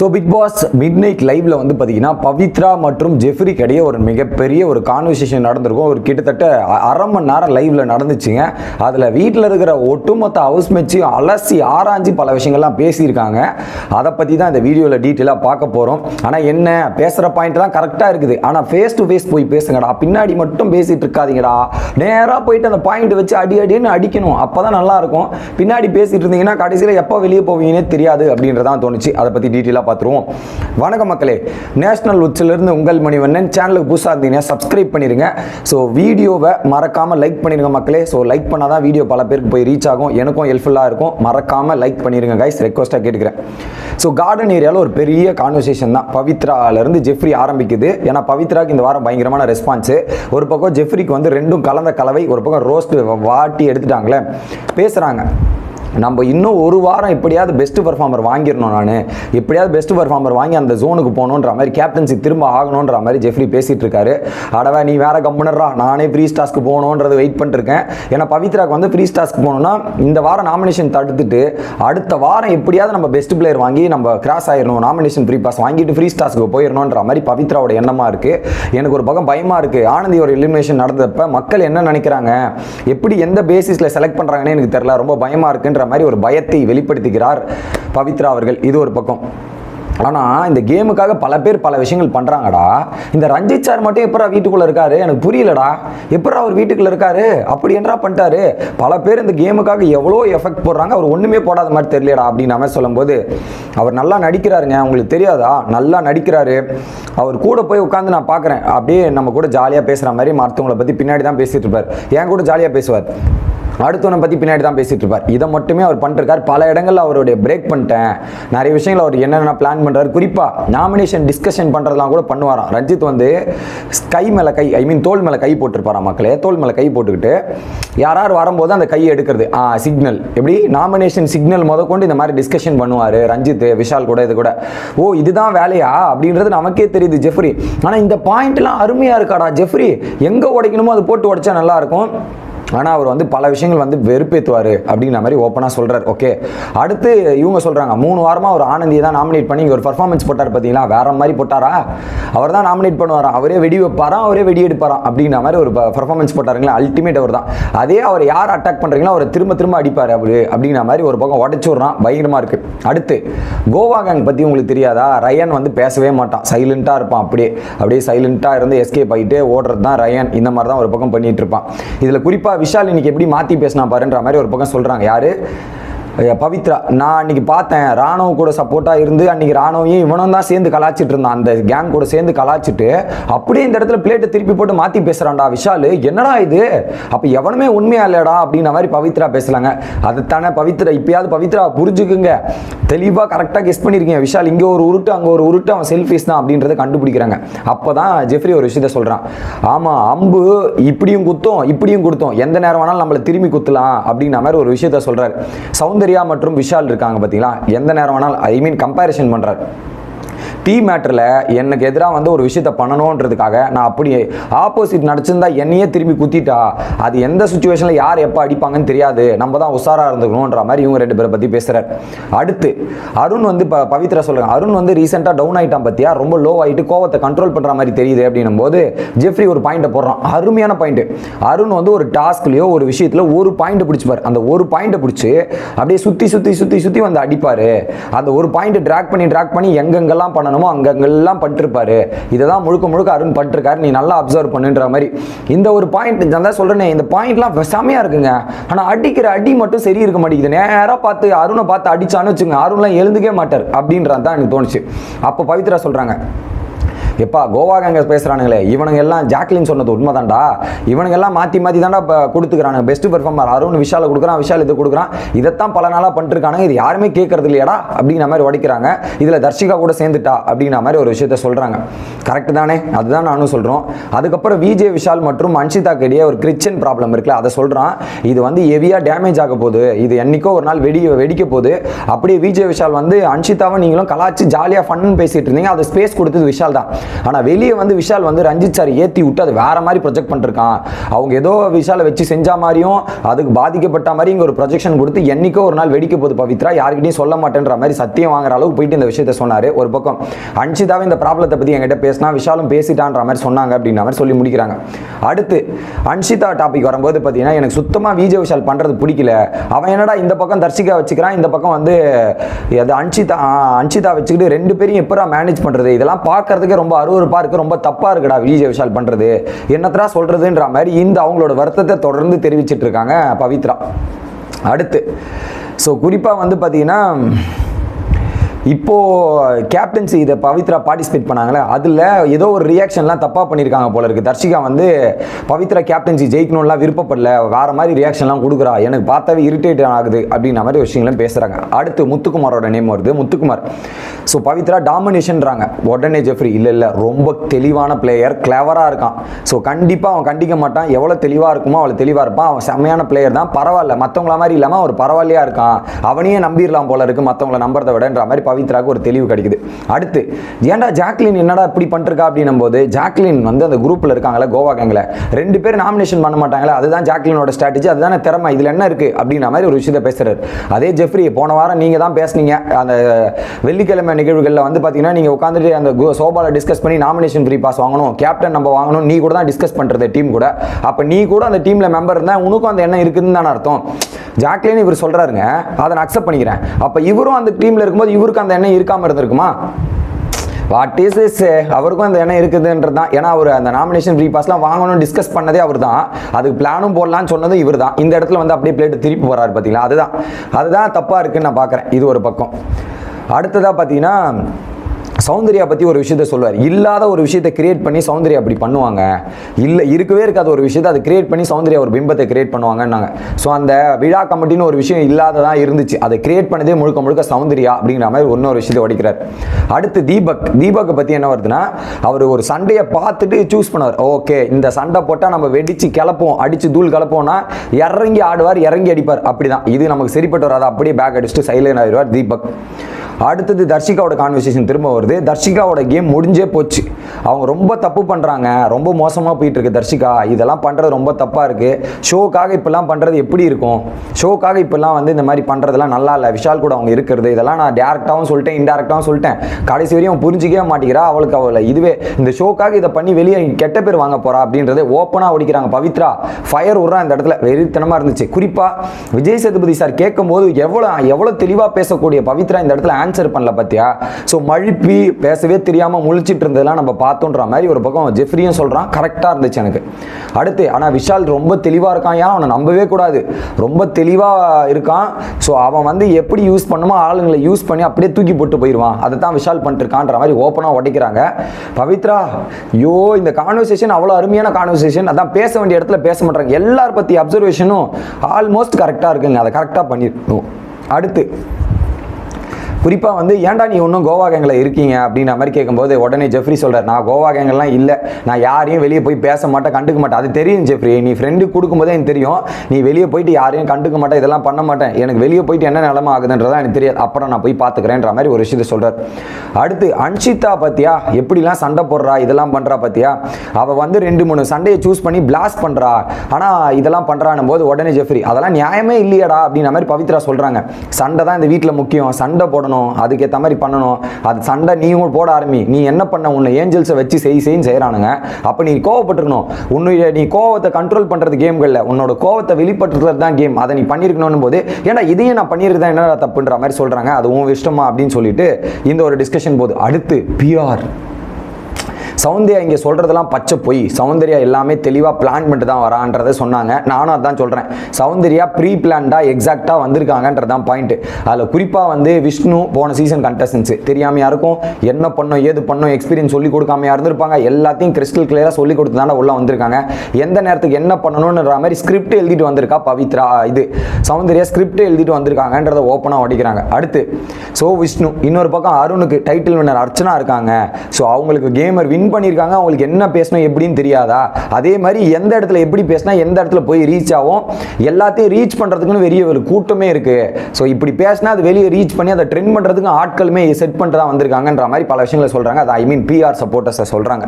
So big pass midnight லைவ்ல வந்து பார்த்தீங்கன்னா பவித்ரா மற்றும் ஜெஃப்ரிக்கு இடையே ஒரு மிகப்பெரிய ஒரு கான்வர்சேஷன் நடந்திருக்கும். ஒரு கிட்டத்தட்ட அரை மணி நேரம் லைவ்ல நடந்துச்சுங்க. அதில் வீட்டில் இருக்கிற ஒட்டுமொத்த ஹவுஸ் மேட்சையும் அலசி ஆராய்ஞ்சு பல விஷயங்கள்லாம் பேசியிருக்காங்க. அதை பற்றி தான் இந்த வீடியோவில் டீட்டெயிலாக பார்க்க போகிறோம் ஆனால் என்ன? பேசுகிற பாயிண்ட்லாம் கரெக்டாக இருக்குது. ஆனால் ஃபேஸ் டு ஃபேஸ் போய் பேசுங்கடா. பின்னாடி மட்டும் பேசிட்டு இருக்காதீங்கடா. நேராக போயிட்டு அந்த பாயிண்ட் வச்சு அடி அடின்னு அடிக்கணும். அப்போ தான் நல்லாயிருக்கும் பின்னாடி பேசிட்டு இருந்தீங்கன்னா கடைசியில் எப்போ வெளியே போவீங்கன்னே தெரியாது அப்படின்றதான் தோணுச்சு. அதை பற்றி டீட்டெயிலாக பார்த்துருவோம் வணக்கம் மக்களே நேஷனல் உச்சிலிருந்து உங்கள் மணிவண்ணன் சேனலுக்கு புதுசாக இருந்தீங்கன்னா சப்ஸ்கிரைப் பண்ணிடுங்க ஸோ வீடியோவை மறக்காமல் லைக் பண்ணிடுங்க மக்களே. ஸோ லைக் பண்ணால் தான் வீடியோ பல பேருக்கு போய் ரீச் ஆகும். எனக்கும் ஹெல்ப்ஃபுல்லாக இருக்கும். மறக்காமல் லைக் பண்ணிடுங்க கைஸ் ரெக்வஸ்ட்டாக கேட்டுக்கிறேன். ஸோ கார்டன் ஏரியாவில் ஒரு பெரிய கான்வர்சேஷன் தான். பவித்ராலேருந்து ஜெஃப்ரி ஆரம்பிக்குது. ஏன்னா பவித்ராக்கு இந்த வாரம் பயங்கரமான ரெஸ்பான்ஸு ஒரு பக்கம் ஜெஃப்ரிக்கு வந்து ரெண்டும் கலந்த கலவை ஒரு பக்கம் ரோஸ்ட் வாட்டி எடுத்துட்டாங்களே. பேசுகிறாங்க நம்ம இன்னும் ஒரு வாரம் எப்படியாவது பெஸ்ட் பர்ஃபார்மர் வாங்கிடணும் நான். எப்படியாவது பெஸ்ட் பர்ஃபார்மர் வாங்கி அந்த ஜோனுக்கு போகணுன்ற மாதிரி கேப்டன்சி திரும்ப ஆகணுன்ற மாதிரி ஜெஃப்ரி பேசிட்டு இருக்காரு. அடவா நீ வேற கம்பனரா நானே ஃப்ரீ ஸ்டாஸ்க்கு போகணுன்றது வெயிட் பண்ணிருக்கேன். ஏன்னா பவித்ராக்கு வந்து ஃப்ரீ ஸ்டாஸ்க்கு போகணும்னா இந்த வாரம் நாமினேஷன் தடுத்துட்டு அடுத்த வாரம் எப்படியாவது நம்ம பெஸ்ட் பிளேயர் வாங்கி நம்ம கிராஸ் ஆயிடணும். நாமினேஷன் ஃப்ரீ பாஸ் வாங்கிட்டு ஃப்ரீ ஸ்டாஸ்க்கு போயிடணுன்ற மாதிரி பவித்ராவோட எண்ணமா இருக்கு. எனக்கு ஒரு பக்கம் பயமாக இருக்கு. ஆனந்தி ஒரு எலிமினேஷன் நடந்தப்ப மக்கள் என்ன நினைக்கிறாங்க? எப்படி எந்த பேசிஸில் செலக்ட் பண்ணுறாங்கன்னு எனக்கு தெரியல. ரொம்ப பயமாக இருக்குன்ற மாதிரி ஒரு பயத்தை வெளிப்படுத்திக்கிறார் பவித்ரா அவர்கள். இது ஒரு பக்கம். ஆனால் இந்த கேமுக்காக பல பேர் பல விஷயங்கள் பண்ணுறாங்கடா இந்த ரஞ்சித் சார் மட்டும் எப்படா வீட்டுக்குள்ளே இருக்காரு? எனக்கு புரியலடா. எப்படா அவர் வீட்டுக்குள்ளே இருக்காரு? அப்படி என்றா பண்ணிட்டாரு. பல பேர் இந்த கேமுக்காக எவ்வளோ எஃபெக்ட் போடுறாங்க? அவர் ஒன்றுமே போடாத மாதிரி தெரியலடா அப்படின்னு நம்ம சொல்லும்போது அவர் நல்லா நடிக்கிறாருங்க. உங்களுக்கு தெரியாதா? நல்லா நடிக்கிறாரு. அவர் கூட போய் உட்காந்து நான் பார்க்குறேன் அப்படியே நம்ம கூட ஜாலியாக பேசுகிற மாதிரி மற்றவங்களை பற்றி பின்னாடி தான் பேசிகிட்டு இருப்பார். என் கூட ஜாலியாக பேசுவார். அடுத்தவனை பற்றி பின்னாடி தான் பேசிட்டு இருப்பார். இதை மட்டுமே அவர் பண்ணிருக்கார். பல இடங்கள்ல அவருடைய பிரேக் பண்ணிட்டேன். நிறைய விஷயங்கள் அவர் என்னென்ன பிளான் பண்றாரு. குறிப்பா நாமினேஷன் டிஸ்கஷன் பண்றதெல்லாம் கூட பண்ணுவாராம். ரஞ்சித் வந்து கை மேல கை ஐ மீன் தோல் மேல கை போட்டிருப்பாராம் மக்களே. தோல் மேல கை போட்டுக்கிட்டு யாரார் வரும்போது அந்த கையை எடுக்கிறது? ஆ சிக்னல் எப்படி? நாமினேஷன் சிக்னல் முத கொண்டு இந்த மாதிரி டிஸ்கஷன் பண்ணுவாரு. ரஞ்சித் விஷால் கூட இது கூட. ஓ இதுதான் வேலையா? அப்படின்றது நமக்கே தெரியுது ஜெஃப்ரி. ஆனா இந்த பாயிண்ட்லாம் அருமையா இருக்காடா ஜெஃப்ரி. எங்க உடைக்கணுமோ அது போட்டு உடைச்சா நல்லா இருக்கும். ஆனால் அவர் வந்து பல விஷயங்கள் வந்து வெறுப்பேற்றுவார் அப்படிங்கிற மாதிரி ஓப்பனாக சொல்கிறார் ஓகே அடுத்து இவங்க சொல்கிறாங்க மூணு வாரமாக அவர் ஆனந்தியை தான் நாமினேட் பண்ணி இங்கே ஒரு பர்ஃபார்மன்ஸ் போட்டார் பார்த்தீங்களா வேற மாதிரி போட்டாரா? அவர் தான் நாமினேட் பண்ணுவாராம் அவரே வெடி வைப்பாராம் அவரே வெடி எடுப்பாராம் அப்படிங்கிற மாதிரி ஒரு பர்ஃபார்மன்ஸ் போட்டாருங்களா அல்டிமேட் அவர் தான். அதே அவர் யார் அட்டாக் பண்ணுறீங்களோ அவரை திரும்ப திரும்ப அடிப்பார் அவர் அப்படிங்கிற மாதிரி ஒரு பக்கம் உடச்சு விட்றான் பயங்கரமாக இருக்குது அடுத்து கோவா கேங் பற்றி உங்களுக்கு தெரியாதா? ரயன் வந்து பேசவே மாட்டான். சைலண்ட்டாக இருப்பான் அப்படியே. அப்படியே சைலண்ட்டாக இருந்து எஸ்கேப் ஆகிட்டு ஓடுறது தான் ரயன் இந்த மாதிரி தான் ஒரு பக்கம் பண்ணிகிட்டு இருப்பான். இதில் குறிப்பாக விஷால் இன்னைக்கு எப்படி மாற்றி பேசினா பாருன்ற மாதிரி ஒரு பக்கம் சொல்கிறாங்க யாரு? பவித்ரா நான் அன்னைக்கு பார்த்தேன். ராணுவ கூட சப்போர்ட்டாக இருந்து அன்னைக்கு ராணுவையும் இவனும் தான் சேர்ந்து கலாச்சிட்டு இருந்தான். அந்த கேங் கூட சேர்ந்து கலாச்சிட்டு அப்படியே இந்த இடத்துல பிளேட்டை திருப்பி போட்டு மாற்றி பேசுகிறான்டா விஷால். என்னடா இது? அப்போ எவனுமே உண்மையா இல்லைடா அப்படின்ற மாதிரி பவித்ரா பேசலாங்க. அதுதானே பவித்ரா இப்பயாவது பவித்ரா புரிஞ்சுக்குங்க. தெளிவாக கரெக்டாக கெஸ் பண்ணியிருக்கீங்க விஷால். இங்கே ஒரு உருட்டு அங்கே ஒரு உருட்டு அவன் செல்ஃபீஸ் தான் அப்படின்றத கண்டுபிடிக்கிறாங்க. அப்போ தான் ஜெஃப்ரி ஒரு விஷயத்த சொல்கிறான் ஆமாம் அம்பு இப்படியும் குத்தும் இப்படியும் கொடுத்தோம். எந்த நேரம் வேணாலும் நம்மளை திரும்பி குத்தலாம் அப்படின்ற மாதிரி ஒரு விஷயத்த சொல்கிறார் சௌந்தர்யா மற்றும் விஷால் இருக்காங்க பார்த்தீங்களா எந்த நேரம் வேணாலும் ஐ மீன் கம்பேரிசன் பண்ணுறாரு டீ மேட்டரில் எனக்கு எதிராக வந்து ஒரு விஷயத்த பண்ணணுன்றதுக்காக நான் அப்படி ஆப்போசிட் நடிச்சிருந்தா என்னையே திரும்பி குத்திட்டா? அது எந்த சுச்சுவேஷனில் யார் எப்போ அடிப்பாங்கன்னு தெரியாது. நம்ம தான் உஷாராக இருந்துக்கணுன்ற மாதிரி இவங்க ரெண்டு பேரை பற்றி பேசுகிறார் அடுத்து அருண் வந்து இப்போ பவித்ரா சொல்லுங்க அருண் வந்து ரீசெண்டாக டவுன் ஆகிட்டான் பற்றியா ரொம்ப லோ ஆகிட்டு கோவத்தை கண்ட்ரோல் பண்ணுற மாதிரி தெரியுது அப்படின்னும் போது ஜெஃப்ரி ஒரு பாயிண்ட்டை போடுறான். அருமையான பாயிண்ட் அருண் வந்து ஒரு டாஸ்க்லேயோ ஒரு விஷயத்தில் ஒரு பாயிண்ட் பிடிச்சிப்பார். அந்த ஒரு பாயிண்ட்டை பிடிச்சி அப்படியே சுற்றி சுற்றி சுற்றி சுற்றி வந்து அடிப்பார். அந்த ஒரு பாயிண்ட் ட்ராக் பண்ணி ட்ராக் பண்ணி எங்கெங்கெல்லாம் பண்ணணுமோ அங்கங்கெல்லாம் பண்ணிருப்பாரு இதை தான் முழுக்க முழுக்க அருண் பண்ணிருக்காரு நீ நல்லா அப்சர்வ் பண்ணுன்ற மாதிரி. இந்த ஒரு பாயிண்ட் நான் தான் சொல்றேனே இந்த பாயிண்ட்லாம் செமையா இருக்குங்க. ஆனால் அடிக்கிற அடி மட்டும் சரி இருக்க மாட்டேங்குது. நேராக பார்த்து அருணை பார்த்து அடிச்சான்னு வச்சுங்க அருண்லாம் எழுந்துக்கே மாட்டார். அப்படின்றது தான் எனக்கு தோணுச்சு. அப்போ பவித்ரா சொல்றாங்க எப்பா கோவா கேங்க பேசுகிறானுங்களே இவனுங்க எல்லாம் ஜாக்லின் சொன்னது உண்மைதான்டா. இவனுங்க எல்லாம் மாற்றி மாற்றி தான்டா இப்போ கொடுத்துக்கிறானுங்க. பெஸ்ட் பெர்ஃபார்மர் அருண் விஷால கொடுக்குறான் விஷால் இது கொடுக்குறான். இதைத்தான் பல நாளாக பண்ணிருக்கானுங்க. இது யாருமே கேட்கறது இல்லையாடா அப்படிங்கிற மாதிரி உடைக்கிறாங்க. இதில் தர்ஷிகா கூட சேர்ந்துட்டா அப்படிங்கிற மாதிரி ஒரு விஷயத்த சொல்கிறாங்க கரெக்ட் தானே? அதுதான் நானும் சொல்கிறோம் அதுக்கப்புறம் விஜய் விஷால் மற்றும் அன்ஷிதாக்கு இடையே ஒரு கிறிச்சன் ப்ராப்ளம் இருக்குல்ல அதை சொல்கிறான் இது வந்து ஹெவியாக டேமேஜ் ஆக போகுது. இது என்னைக்கோ ஒரு நாள் வெடி வெடிக்க போகுது. அப்படியே விஜய் விஷால் வந்து அன்ஷிதாவை நீங்களும் கலாச்சு ஜாலியாக ஃபன் பேசிகிட்டு இருந்தீங்க. அது ஸ்பேஸ் கொடுத்தது விஷால் தான். ஆனால் வெளியே வந்து விஷால் வந்து ரஞ்சித் சார் ஏற்றி விட்டு அது வேற மாதிரி ப்ரொஜெக்ட் பண்ணிருக்கான். அவங்க ஏதோ விஷாலை வச்சு செஞ்ச மாதிரியும் அதுக்கு பாதிக்கப்பட்ட மாதிரி இங்கே ஒரு ப்ரொஜெக்ஷன் கொடுத்து என்னைக்கோ ஒரு நாள் வெடிக்க போகுது பவித்ரா யாருக்கிட்டையும் சொல்ல மாட்டேன்ற மாதிரி சத்தியம் வாங்குற அளவுக்கு போயிட்டு இந்த விஷயத்த சொன்னார். ஒரு பக்கம் அன்ஷிதாவே இந்த ப்ராப்ளத்தை பற்றி என்கிட்ட பேசினா விஷாலும் பேசிட்டான்ற மாதிரி சொன்னாங்க அப்படின்ற மாதிரி சொல்லி முடிக்கிறாங்க. அடுத்து அன்ஷிதா டாபிக் வரும்போது பார்த்தீங்கன்னா எனக்கு சுத்தமாக விஜய் விஷால் பண்ணுறது பிடிக்கல. அவன் என்னடா இந்த பக்கம் தர்ஷிகா வச்சுக்கிறான் இந்த பக்கம் வந்து அது அன்ஷிதா அன்ஷிதா வச்சுக்கிட்டு ரெண்டு பேரையும் எப்பரா மேனேஜ் பண்ணுறது இதெல்லாம் பார்க்கறதுக்கே ரொம்ப அருவருப்பாக இருக்குது ரொம்ப தப்பாக இருக்குடா விஜய் விஷால் பண்ணுறது என்னத்தரா சொல்கிறதுன்ற மாதிரி இந்த அவங்களோட வருத்தத்தை தொடர்ந்து தெரிவிச்சிட்டு இருக்காங்க பவித்ரா. அடுத்து ஸோ குறிப்பாக வந்து பார்த்தீங்கன்னா இப்போது கேப்டன்சி இதை பவித்ரா பார்ட்டிசிபேட் பண்ணாங்களே அதில் ஏதோ ஒரு ரியாக்ஷன்லாம் தப்பாக பண்ணியிருக்காங்க போல இருக்குது தர்ஷிகா வந்து பவித்ரா கேப்டன்சி ஜெயிக்கணும்லாம் விருப்பப்படல. வேறு மாதிரி ரியாக்ஷன்லாம் கொடுக்குறா. எனக்கு பார்த்தாவே இரிட்டேட் ஆகுது அப்படின்ற மாதிரி விஷயங்களும் பேசுகிறாங்க அடுத்து முத்துக்குமாரோட நேம் வருது. முத்துக்குமார். ஸோ பவித்ரா டாமினேஷன்றாங்க உடனே ஜெஃப்ரி இல்லை இல்லை ரொம்ப தெளிவான பிளேயர் கிளவராக இருக்கான். ஸோ கண்டிப்பாக அவன் கண்டிக்க மாட்டான். எவ்வளோ தெளிவாக இருக்குமோ அவ்வளோ தெளிவாக இருப்பான். அவன் செம்மையான பிளேயர் தான். பரவாயில்ல. மற்றவங்கள மாதிரி இல்லாமல் அவர் பரவாயில்லையா இருக்கான். அவனையே நம்பிடலாம் போல இருக்குது மற்றவங்கள நம்புறதை விடன்ற மாதிரி பவித்ராக்கு ஒரு தெளிவு கிடைக்குது. அடுத்து ஏன்டா ஜாக்லின் என்னடா இப்படி பண்ணிருக்கா அப்படின்னும் போது ஜாக்லின் வந்து அந்த குரூப்பில் இருக்காங்களே கோவா கேங்கில் ரெண்டு பேர் நாமினேஷன் பண்ண மாட்டாங்களே அதுதான் ஜாக்லினோட ஸ்ட்ராட்டஜி அதுதானே திறமை இதில் என்ன இருக்குது அப்படின்ற மாதிரி ஒரு விஷயத்தை பேசுகிறார் அதே ஜெஃப்ரி போன வாரம் நீங்கள் தான் பேசுனீங்க. அந்த வெள்ளிக்கிழமை நிகழ்வுகளில் வந்து பார்த்தீங்கன்னா நீங்கள் உட்காந்துட்டு அந்த சோபால டிஸ்கஸ் பண்ணி நாமினேஷன் ஃப்ரீ பாஸ் வாங்கணும் கேப்டன் நம்ம வாங்கணும் நீ கூட தான் டிஸ்கஸ் பண்ணுறது டீம் கூட. அப்போ நீ கூட அந்த டீமில் மெம்பர் இருந்தால் உனக்கும் அந்த எண்ணம் இருக்குதுன்னு தானே அர்த்தம். ஜாக்லின் இவர் சொல்கிறாருங்க அதை நான் அக்செப்ட் பண்ணிக்கிறேன். அப்போ இவரும் அந்த டீமில் இருக்கும்போது இவருக்கு அந்த எண்ணம் இருக்காமல் இருந்திருக்குமா? வாட் இஸ் இஸ் அவருக்கும் அந்த எண்ணம் இருக்குதுன்றது தான். ஏன்னா அவர் அந்த நாமினேஷன் ஃப்ரீ பாஸ்லாம் வாங்கணும்னு டிஸ்கஸ் பண்ணதே அவர் தான் அதுக்கு பிளானும் போடலாம்னு சொன்னதும் இவர் தான் இந்த இடத்துல வந்து அப்படியே பிளேட்டு திருப்பி போறாரு பார்த்தீங்களா அதுதான். அதுதான் தப்பாக இருக்குன்னு நான் பார்க்குறேன் இது ஒரு பக்கம். அடுத்ததாக பார்த்தீங்கன்னா சௌந்தர்யா பற்றி ஒரு விஷயத்த சொல்லுவார். இல்லாத ஒரு விஷயத்தை கிரியேட் பண்ணி சௌந்தர்யா அப்படி பண்ணுவாங்க. இல்லை இருக்கவே இருக்காத ஒரு விஷயத்தை அதை கிரியேட் பண்ணி சௌந்தர்யா ஒரு பிம்பத்தை கிரியேட் பண்ணுவாங்கன்னாங்க. ஸோ அந்த விழா கமிட்டின்னு ஒரு விஷயம் இல்லாததான் இருந்துச்சு. அதை கிரியேட் பண்ணதே முழுக்க முழுக்க சௌந்தர்யா அப்படிங்கிற மாதிரி இன்னொரு விஷயத்தை உடைக்கிறார் அடுத்து தீபக். தீபக்கை பற்றி என்ன வருதுன்னா அவர் ஒரு சண்டையை பார்த்துட்டு சூஸ் பண்ணுவார். ஓகே இந்த சண்டை போட்டால் நம்ம வெடிச்சு கிளப்போம் அடிச்சு தூள் கிளப்போம்னா இறங்கி ஆடுவார் இறங்கி அடிப்பார். அப்படிதான். இது நமக்கு சரிப்பட்டு வராது. அப்படியே பேக் அடிச்சுட்டு சைலண்ட் ஆயிடுவார் தீபக். அடுத்தது தர்ஷிகாவோட கான்வர்சேஷன் திரும்ப வருது. தர்ஷிகாவோட கேம் முடிஞ்சே போச்சு. அவங்க ரொம்ப தப்பு பண்ணுறாங்க ரொம்ப மோசமாக போயிட்டு இருக்கு தர்ஷிகா. இதெல்லாம் பண்ணுறது ரொம்ப தப்பாக இருக்குது ஷோக்காக இப்பெல்லாம் பண்ணுறது எப்படி இருக்கும்? ஷோக்காக இப்பெல்லாம் வந்து இந்த மாதிரி பண்ணுறதெல்லாம் நல்லா இல்லை. விஷால் கூட அவங்க இருக்கிறது. இதெல்லாம் நான் டேரெக்டாகவும் சொல்லிட்டேன் இன்டெரக்டாகவும் சொல்லிட்டேன். கடைசி வரையும் அவன் புரிஞ்சிக்கவே மாட்டேங்கிறா. அவளுக்கு அவளை இதுவே இந்த ஷோக்காக இதை பண்ணி வெளியே கெட்ட பேர் வாங்க போகிறா அப்படின்றத ஓப்பனாக ஒடிக்கிறாங்க. பவித்ரா ஃபயர் விட்றா இந்த இடத்துல. வெறித்தனமாக இருந்துச்சு. குறிப்பாக விஜய் சேதுபதி சார் கேட்கும்போது எவ்வளோ எவ்வளோ தெளிவாக பேசக்கூடிய பவித்ரா இந்த இடத்துல ஆன்சர் பண்ணல பார்த்தியா ஸோ மழுப்பி பேசவே தெரியாமல் முழிச்சிட்டு இருந்ததெல்லாம் நம்ம பார்த்தோன்ற மாதிரி ஒரு பக்கம் ஜெஃப்ரியும் சொல்கிறான் கரெக்டாக இருந்துச்சு எனக்கு. அடுத்து ஆனால் விஷால் ரொம்ப தெளிவாக இருக்கான். ஏன்? அவனை நம்பவே கூடாது. ரொம்ப தெளிவாக இருக்கான். ஸோ அவன் வந்து எப்படி யூஸ் பண்ணுமோ ஆளுங்களை யூஸ் பண்ணி அப்படியே தூக்கி போட்டு போயிடுவான். அதை தான் விஷால் பண்ணிட்டுருக்கான்ற மாதிரி ஓப்பனாக உடைக்கிறாங்க. பவித்ரா ஐயோ இந்த கான்வர்சேஷன் அவ்வளோ அருமையான கான்வர்சேஷன் அதான் பேச வேண்டிய இடத்துல பேச மாட்டாங்க. எல்லார் பற்றி அப்சர்வேஷனும் ஆல்மோஸ்ட் கரெக்டாக இருக்குங்க. அதை கரெக்டாக பண்ணிடணும் அடுத்து குறிப்பாக வந்து ஏன்டா நீ இன்னும் கோவா கேங்கில் இருக்கீங்க? அப்படின்ற மாதிரி கேட்கும்போது உடனே ஜெஃப்ரி சொல்கிறார் நான் கோவா கேங்கெல்லாம் இல்லை. நான் யாரையும் வெளியே போய் பேச மாட்டேன் கண்டுக்க மாட்டேன். அது தெரியும் ஜெஃப்ரி. நீ ஃப்ரெண்டு கொடுக்கும்போதே எனக்கு தெரியும். நீ வெளியே போயிட்டு யாரையும் கண்டுக்க மாட்டேன் இதெல்லாம் பண்ண மாட்டேன். எனக்கு வெளியே போயிட்டு என்ன நிலமை ஆகுதுன்றதான் எனக்கு தெரியாது. அப்புறம் நான் போய் பார்த்துக்கிறேன்ற மாதிரி ஒரு விஷயத்தை சொல்கிறார் அடுத்து அன்ஷிதா பத்தியா? எப்படிலாம் சண்டை போடுறா? இதெல்லாம் பண்ணுறா பத்தியா? அவள் வந்து ரெண்டு மூணு சண்டையை சூஸ் பண்ணி பிளாஸ்ட் பண்ணுறா ஆனால் இதெல்லாம் பண்ணுறான்னும் போது உடனே ஜெஃப்ரி அதெல்லாம் நியாயமே இல்லையாடா அப்படின்ற மாதிரி பவித்ரா சொல்கிறாங்க சண்டை தான் இந்த வீட்டில் முக்கியம். சண்டை போடணும். அதுக்கேற்ற மாதிரி பண்ணணும். அது சண்டை நீயும் போட ஆரம்பி. நீ என்ன பண்ண? உன்னை ஏஞ்சல்ஸை வச்சு செய் செய்ன்னு செய்கிறானுங்க அப்போ நீ கோவப்பட்டிருக்கணும். உன்னுடைய நீ கோவத்தை கண்ட்ரோல் பண்ணுறது கேம்களில் உன்னோட கோவத்தை வெளிப்படுத்துறது தான் கேம் அதை நீ பண்ணியிருக்கணும் போது ஏன்னா இதையும் நான் பண்ணியிருக்கேன் என்ன தப்புன்ற மாதிரி சொல்கிறாங்க அது உன் இஷ்டமா அப்படின்னு சொல்லிட்டு இந்த ஒரு டிஸ்கஷன் போகுது அடுத்து பிஆர் சௌந்தர்யா இங்கே சொல்கிறதெல்லாம் பச்சை பொய். சௌந்தர்யா எல்லாமே தெளிவாக பிளான் பண்ணிட்டு தான் வரான்றதை சொன்னாங்க. நானும் அதான் சொல்கிறேன் சௌந்தர்யா ப்ரீ பிளான்டாக எக்ஸாக்டாக வந்திருக்காங்கன்றது தான் பாயிண்ட் அதில் குறிப்பாக வந்து விஷ்ணு போன சீசன் கண்டஸ்டன்ஸு தெரியாமல் யாருக்கும் என்ன பண்ணோம் ஏது பண்ணோம் எக்ஸ்பீரியன்ஸ் சொல்லி கொடுக்காம இருந்திருப்பாங்க. எல்லாத்தையும் கிறிஸ்டல் கிளியராக சொல்லி கொடுத்து தானே உள்ள வந்திருக்காங்க. எந்த நேரத்துக்கு என்ன பண்ணணும்ன்ற மாதிரி ஸ்கிரிப்ட் எழுதிட்டு வந்திருக்கா பவித்ரா இது. சௌந்தர்யா ஸ்கிரிப்ட் எழுதிட்டு வந்திருக்காங்கன்றதை ஓப்பனாக உடைக்கிறாங்க. அடுத்து ஸோ விஷ்ணு. இன்னொரு பக்கம் அருணுக்கு டைட்டில் வின்னர் அர்ச்சனா இருக்காங்க. ஸோ அவங்களுக்கு கேமர் வின் பண்ணியிருக்காங்க அவங்களுக்கு என்ன பேசணும் எப்படின்னு தெரியாதா? அதே மாதிரி எந்த இடத்துல எப்படி பேசினா எந்த இடத்துல போய் ரீச் ஆகும்? எல்லாத்தையும் ரீச் பண்ணுறதுக்குன்னு வெளியே ஒரு கூட்டமே இருக்குது ஸோ இப்படி பேசினா அது வெளியே ரீச் பண்ணி அதை ட்ரெண்ட் பண்ணுறதுக்கு ஆட்களுமே செட் பண்ணிட்டு தான் வந்திருக்காங்கன்ற மாதிரி பல விஷயங்களை சொல்கிறாங்க அது ஐ மீன் பிஆர் சப்போர்ட்டர்ஸை சொல்கிறாங்க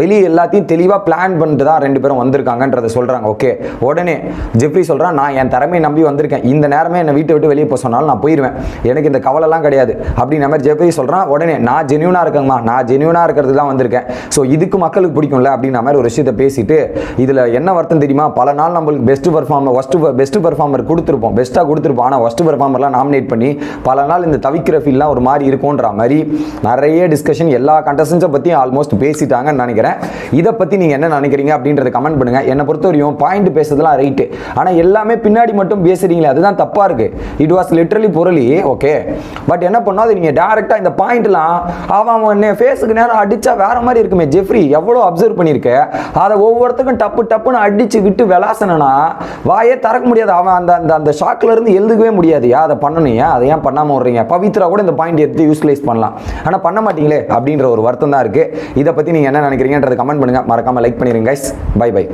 வெளியே எல்லாத்தையும் தெளிவாக பிளான் பண்ணிட்டு தான் ரெண்டு பேரும் வந்திருக்காங்கன்றதை சொல்கிறாங்க ஓகே உடனே ஜெப்ரி சொல்கிறான் நான் என் திறமையை நம்பி வந்திருக்கேன். இந்த நேரமே என்னை வீட்டை விட்டு வெளியே போக சொன்னாலும் நான் போயிடுவேன் எனக்கு இந்த கவலைலாம் கிடையாது. அப்படின்ற மாதிரி ஜெப்ரி சொல்கிறான் உடனே நான் ஜென்யூனாக இருக்கேங்கம்மா நான் ஜென்யூனாக இருக்கிறது தான் வந்திருக்கேன். ஸோ இதுக்கு மக்களுக்கு பிடிக்கும்ல அப்படின்ற மாதிரி ஒரு விஷயத்தை பேசிட்டு இதில் என்ன வருத்தம் தெரியுமா? பல நாள் நம்மளுக்கு best performer worst best performer கொடுத்துருப்போம். பெஸ்ட்டாக கொடுத்துருப்போம். ஆனால் ஒஸ்ட் பர்ஃபார்மர்லாம் நாமினேட் பண்ணி பல நாள் இந்த தவிக்கிற ஃபீல்லாம் ஒரு மாதிரி இருக்கும்ன்ற மாதிரி நிறைய டிஸ்கஷன் எல்லா கண்டஸ்டன்ஸை பற்றியும் ஆல்மோஸ்ட் பேசிட்டாங்கன்னு நினைக்கிறேன். இதை பற்றி நீங்கள் என்ன நினைக்கிறீங்க அப்படின்றத கமெண்ட் பண்ணுங்க. என்னை பொறுத்தவரையும் பாயிண்ட் பேசுறதுலாம் ரைட்டு ஆனால் எல்லாமே பின்னாடி மட்டும் பேசுறீங்களே அதுதான் தப்பாக இருக்கு. இட் வாஸ் லிட்ரலி பொருளி ஓகே பட் என்ன பண்ணோம்? அது நீங்கள் டேரெக்டாக இந்த பாயிண்ட்லாம் அவன் அவன் ஃபேஸுக்கு நேரம் அடிச்சா வேற மாதிரி இருக்குமே. ஜெஃப்ரி எவ்வளோ அப்சர்வ் பண்ணியிருக்க அதை ஒவ்வொருத்தருக்கும் டப்பு டப்புன்னு அடிச்சு விட்டு விளாசனா வாயே திறக்க முடியாது. அவன் அந்த அந்த அந்த ஷாக்ல இருந்து எழுதுக்கவே முடியாதுயா அதை பண்ணணும். ஏன்? அதை ஏன் பண்ணாமல் விட்றீங்க பவித்ரா கூட இந்த பாயிண்ட் எடுத்து யூஸ்லைஸ் பண்ணலாம். ஆனால் பண்ண மாட்டீங்களே அப்படின்ற ஒரு வருத்தம் தான் இருக்குது இதை பற்றி நீங்கள் என்ன நினைக்கிறீங்கன்றதை கமெண்ட் பண்ணுங்கள் மறக்காமல் லைக் பண்ணிடுங்க கைஸ் பை பை